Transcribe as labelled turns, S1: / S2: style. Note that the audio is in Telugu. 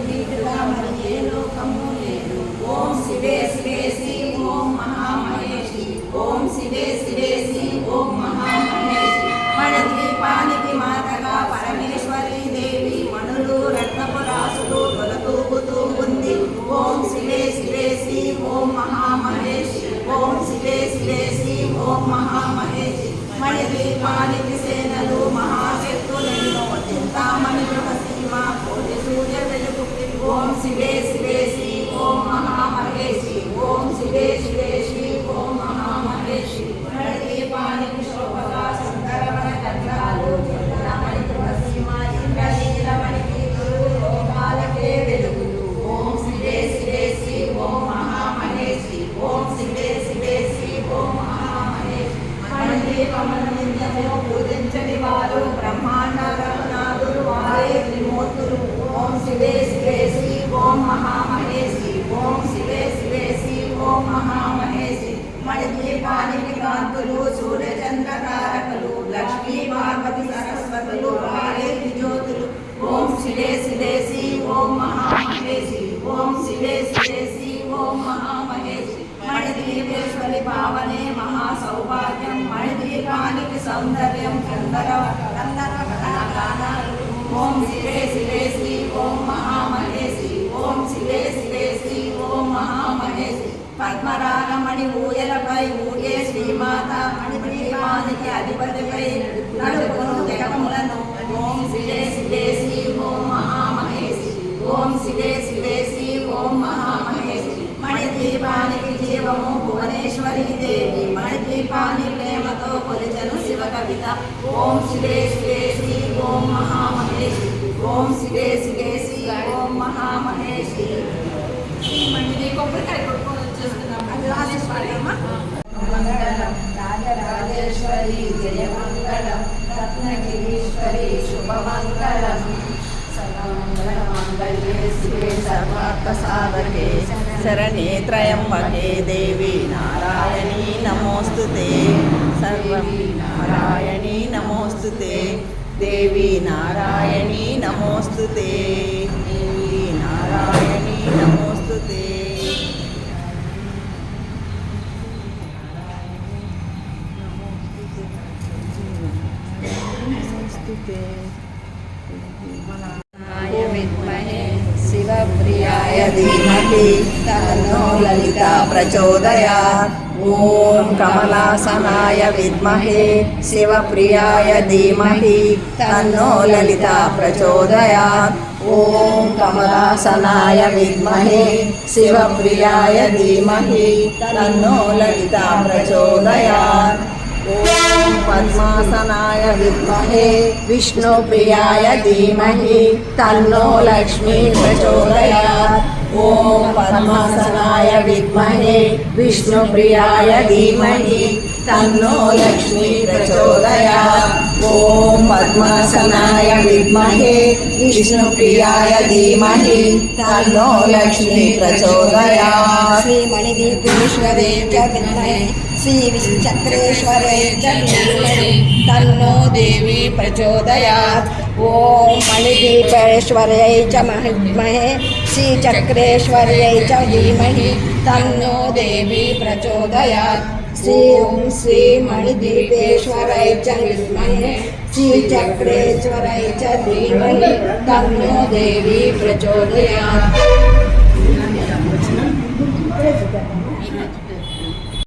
S1: విధిగా మరి ఏ లోకము లేదు ఓం శివే శివే శ్రీ ఓం మహామహేషి ఓం శివే శివే శ్రీ ఓం మహామహేషి మణిదీపానికి మాతగా పరమేశ్వరి దేవి మణులు రత్నపు రాసులు తొలతూగుతూ ఉంది ఓం శివే శివే శ్రీ ఓం మహామహేషి ఓం శివే శివే శ్రీ ఓం మహామహేషి మణిదీపానికి సేనలు మహా ఓం శివే శివే శ్రీ ఓం మహామహేషి ఓం శివే శివే శ్రీ ఓం మహామహేషి మణిదీపానికి శోభగా శంకరమణ చంద్రాలు చింతామణి సీమ ఇంద్రనీలమణికి గురువు లోకాలకే వెలుగులు ఓం శివే శివే శ్రీ ఓం మహామహేషి ఓం శివే శివే శ్రీ ఓం మహామహేషి మణిదీపమును నిత్యము మణిదీపేశ్వరి భావనే మహా సౌభాగ్యం మణిదీపానికి సౌందర్యం గంధర్వ గంధర్వ గానాలు ఓం శివే శివే శ్రీ ఓం మహామహేశి ఓం శివే శివే శ్రీ ఓం మహామహేశి పద్మరాగమణి ఊయలపై ఊగే శ్రీమాత మణిదీపానికి అధిపతిపై మణిదీపాన్ని ప్రేమతో కొలిచను శివ కవిత. ఓం శివే శివే శ్రీ ఓం మహామహేషి ఓం శివే శివే శ్రీ ఓం మహామహేషి
S2: మంచిది. కొబ్బరికాయ కొట్టుకొని వచ్చేస్తున్నాం.
S1: అది రాజేశ్వరమ్మ మంగళం రాజరాజేశ్వరి జయ మంగళం రత్నగిరీశ్వరి శుభమంగళం. సర్వమంగళమాంగళ్యే శివే సర్వార్థ సాధకే
S3: శరణే త్రయంబకే దేవి నారాయణీ నమోస్తుతే సర్వం నారాయణీ నమోస్తుతే దేవి నారాయణీ నమోస్తుతే దేవి నారాయణీ నమోస్తుతే నమోస్తుతే
S1: నాయ విద్మహే శివప్రియాయ ధీమహి తన్నో లలిత ప్రచోదయాత్ ఓం కమలాసనాయ విద్మహే శివప్రియాయ ధీమహి తన్నో లలిత ప్రచోదయాత్ ఓం కమలాసనాయ విద్మహే శివప్రియాయ ధీమహి తన్నో లలిత ప్రచోదయాత్ ఓం పద్మాసనాయ విద్మహే విష్ణుప్రియాయ ధీమహి తన్నో లక్ష్మీ ప్రచోదయాత్. ఓం ॐ पद्मासनाय विद्महे विष्णुप्रियाय धीमहि, तन्नो लक्ष्मी प्रचोदयात्। ॐ पद्मासनाय विद्महे विष्णुप्रियाय धीमहि, तन्नो लक्ष्मी
S4: प्रचोदयात्। श्रीमणिदीपेश्वरे जन्मे श्री श्रीविश्वचक्रेश्वरे च विद्महे तन्नो देवी प्रचोदयात्। ओम मणिदे श्रीपरेश्वर्यै च महिमहे श्रीचक्रेश्वर्यै च धीमहि, तन्नो देवी प्रचोदयात्। श्री ॐ श्रीमणिदीपेश्वरै च विद्महे, श्रीचक्रेश्वरै च धीमहि, तन्नो देवी प्रचोदयात्।